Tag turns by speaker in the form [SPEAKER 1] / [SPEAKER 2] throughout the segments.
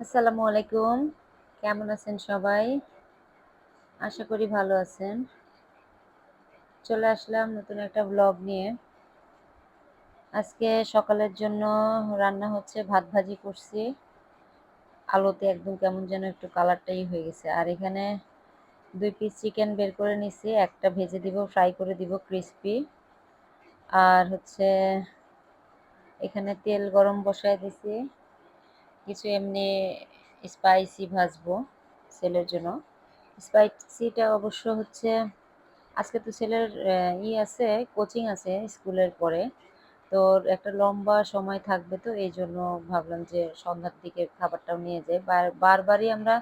[SPEAKER 1] আসসালামু আলাইকুম। কেমন আছেন সবাই? আশা করি ভালো আছেন। চলে আসলাম নতুন একটা ব্লগ নিয়ে। আজকে সকালের জন্য রান্না হচ্ছে, ভাত ভাজি করছি। আলোতে একদম কেমন যেন একটু কালারটাই হয়ে গেছে। আর এখানে দুই পিস চিকেন বের করে নিছি, একটা ভেজে দিব ফ্রাই করে দিব ক্রিস্পি আর হচ্ছে এখানে তেল গরম বসায় দিছি। কিছু এমনি স্পাইসি ভাজবো সেলের জন্য। স্পাইসিটা অবশ্য হচ্ছে, আজকে তো ছেলের ই আছে কোচিং আছে স্কুলের পরে। তো একটা লম্বা সময় থাকবে তো, এই জন্য ভাবলাম যে সন্ধ্যার দিকে খাবারটাও নিয়ে যাই। বারবারই আমরা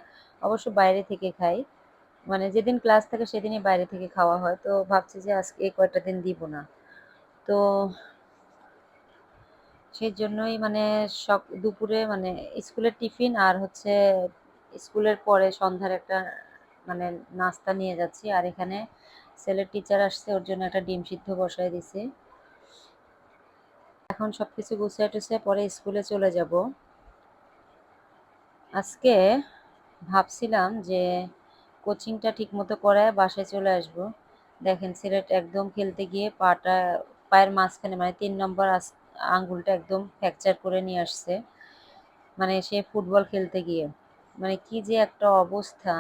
[SPEAKER 1] অবশ্য বাইরে থেকে খাই। মানে যেদিন ক্লাস থাকে সেদিনই বাইরে থেকে খাওয়া হয়। তো ভাবছি যে আজকে কয়টা দিন দিব না। তো সেই জন্যই মানে সব দুপুরে মানে স্কুলের টিফিন আর হচ্ছে স্কুলের পরে সন্ধ্যার একটা মানে নাস্তা নিয়ে যাচ্ছি। আর এখানে ছেলের টিচার আসছে, ওর জন্য একটা ডিম সিদ্ধ বসায় দিছি। এখন সব কিছু গুছিয়ে টুছিয়ে পরে স্কুলে চলে যাব। আজকে ভাবছিলাম যে কোচিংটা ঠিক মতো করায় বাসায় চলে আসব। দেখেন ছেলেটা একদম খেলতে গিয়ে পাটা, পায়ের মাঝখানে মানে তিন নম্বর আঙ্গুলটা একদম ফ্র্যাকচার করে নিয়ে আসছে। মানে সে ফুটবল খেলতে গিয়ে। মানে কি যে একটা অবস্থা।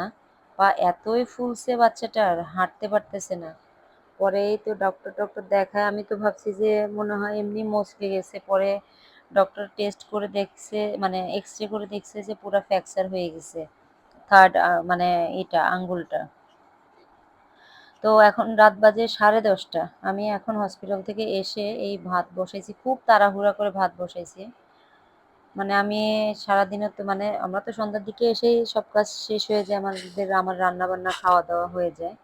[SPEAKER 1] পা এতই ফুলছে বাচ্চাটার, হাঁটতে পারতেছে না। পরে তো ডক্টর টক্টর দেখায়। আমি তো ভাবছি যে মনে হয় এমনি মচকে গেছে। পরে ডক্টর টেস্ট করে দেখছে মানে এক্স রে করে দেখছে যে পুরো ফ্র্যাকচার হয়ে গেছে। থার্ড মানে এটা, আঙ্গুলটা। তো এখন রাত বাজে সাড়ে দশটা। আমি এখন হসপিটাল থেকে এসে এই ভাত বসাইছি, খুব তাড়াহুড়া করে ভাত বসাইছি। মানে আমি সারাদিনে তো মানে আমরা তো সন্ধ্যার দিকে এসেই সব কাজ শেষ হয়ে যায়, আমাদের আমার রান্না বান্না খাওয়া দাওয়া হয়ে যায়।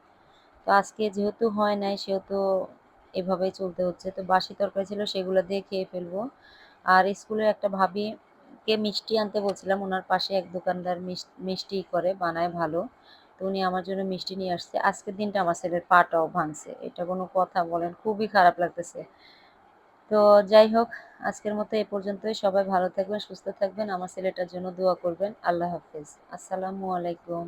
[SPEAKER 1] তো আজকে যেহেতু হয় নাই, সেহেতু এভাবেই চলতে হচ্ছে। তো বাসি তরকারি ছিল সেগুলো দিয়ে খেয়ে ফেলব। আর স্কুলের একটা ভাবিকে মিষ্টি আনতে বলছিলাম, ওনার পাশে এক দোকানদার মিষ্টি করে, বানায় ভালো। তো উনি আমার জন্য মিষ্টি নিয়ে আসছে। আজকের দিনটা আমার ছেলের পাটাও ভাঙছে। এটা কোনো কথা বলেন, খুবই খারাপ লাগতেছে। তো যাই হোক, আজকের মতো এ পর্যন্তই। সবাই ভালো থাকবেন, সুস্থ থাকবেন। আমার ছেলেটার জন্য দোয়া করবেন। আল্লাহ হাফিজ। আসসালামু আলাইকুম।